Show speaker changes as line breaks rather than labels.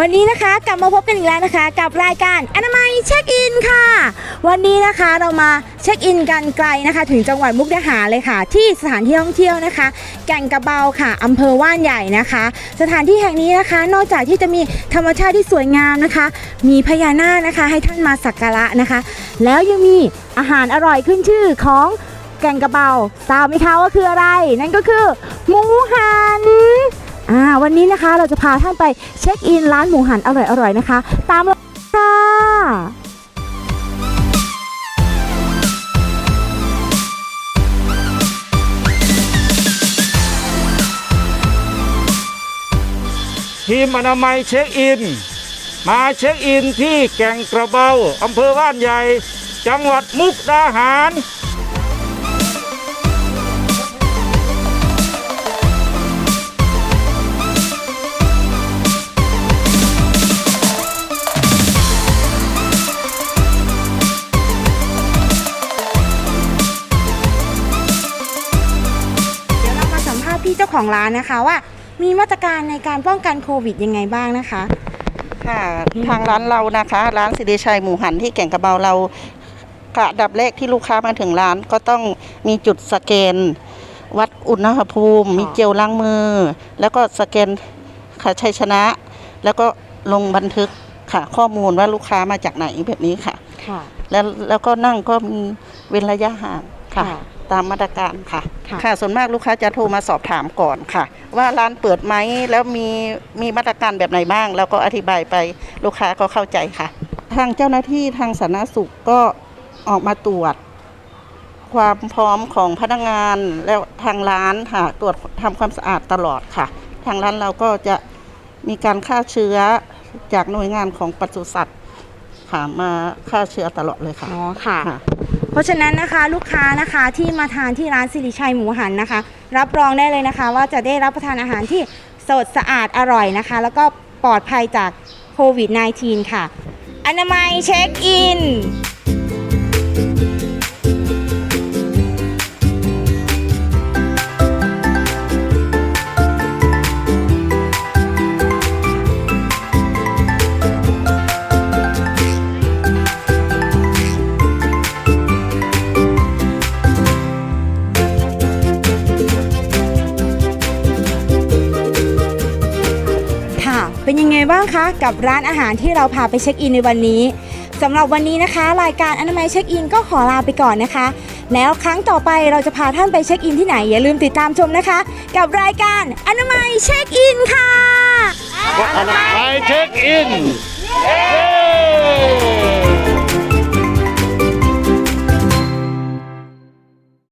วันนี้นะคะกลับมาพบกันอีกแล้วนะคะ กับรายการอนามัยเช็คอินค่ะ วันนี้นะคะเรามาเช็คอินกันไกลนะคะ ถึงจังหวัดมุกดาหารเลยค่ะ ที่สถานที่ท่องเที่ยวนะคะ แก่งกระเบาค่ะอำเภอว่านใหญ่นะคะ สถานที่แห่งนี้นะคะ นอกจากที่จะมีธรรมชาติที่สวยงามนะคะ มีพญานาคนะคะ ให้ท่านมาสักการะนะคะ แล้วยังมีอาหารอร่อยขึ้นชื่อของแก่งกระเบาทราบไหมคะว่าคืออะไร นั่นก็คือหมูหัน อ่าวันนี้นะคะเราจะพาท่านไปเช็คอินร้านหมูหันอร่อยๆนะคะ ตามเราค่ะ
ทีมอนามัยเช็คอิน มาเช็คอินที่แก่งกระเบาอำเภอบ้านใหญ่ จังหวัดมุกดาหาร
มาสัมภาษณ์พี่เจ้าของร้านนะคะว่า มีมาตรการในการป้องกันโควิดยังไงบ้างนะคะ
ค่ะทางร้านเรานะคะ ร้านสิริชัยหมูหันที่แก่งกระเบาเรากระดับแรกที่ลูกค้ามาถึงร้านก็ต้องมีจุดสแกน วัดอุณหภูมิ มีเจลล้างมือ แล้วก็สแกนค่ะชัยชนะ แล้วก็ลงบันทึกค่ะ ข้อมูลว่าลูกค้ามาจากไหนแบบนี้ค่ะ
ค่ะ
แล้วแล้วก็นั่งก็มีเว้นระยะห่างค่ะ
ค่ะ
ตามมาตรการค่ะ
ค่ะ
ค่ะส่วนมากลูกค้าจะโทรมาสอบถามก่อนค่ะ ว่าร้านเปิดไหมแล้วมีมีมาตรการแบบไหนบ้าง แล้วก็อธิบายไปลูกค้าก็เข้าใจค่ะ ทางเจ้าหน้าที่ทางสาธารณสุขก็ออกมาตรวจ ความพร้อมของพนักงานแล้วทางร้านค่ะตรวจทำความสะอาดตลอดค่ะ ทางร้านเราก็จะมีการฆ่าเชื้อจากหน่วยงานของปศุสัตว์ค่ะมาฆ่าเชื้อตลอดเลยค่ะ
อ๋อค่ะ
ค่ะ
เพราะฉะนั้นนะคะลูกค้านะคะที่มาทานที่ร้านสิริชัยหมูหันนะคะ รับรองได้เลยนะคะ ว่าจะได้รับประทานอาหารที่สดสะอาดอร่อยนะคะ แล้วก็ปลอดภัยจากโควิด -19 ค่ะ อนามัยเช็คอิน เป็นยังไงบ้างคะกับร้านอาหารที่เราพาไปเช็คอินในวันนี้สำหรับวันนี้นะคะ รายการอนามัยเช็คอินก็ขอลาไปก่อนนะคะ แล้วครั้งต่อไปเราจะพาท่านไปเช็คอินที่ไหนอย่าลืมติดตามชมนะคะ กับรายการอนามัยเช็คอินค่ะ
อนามัยเช็คอินเย้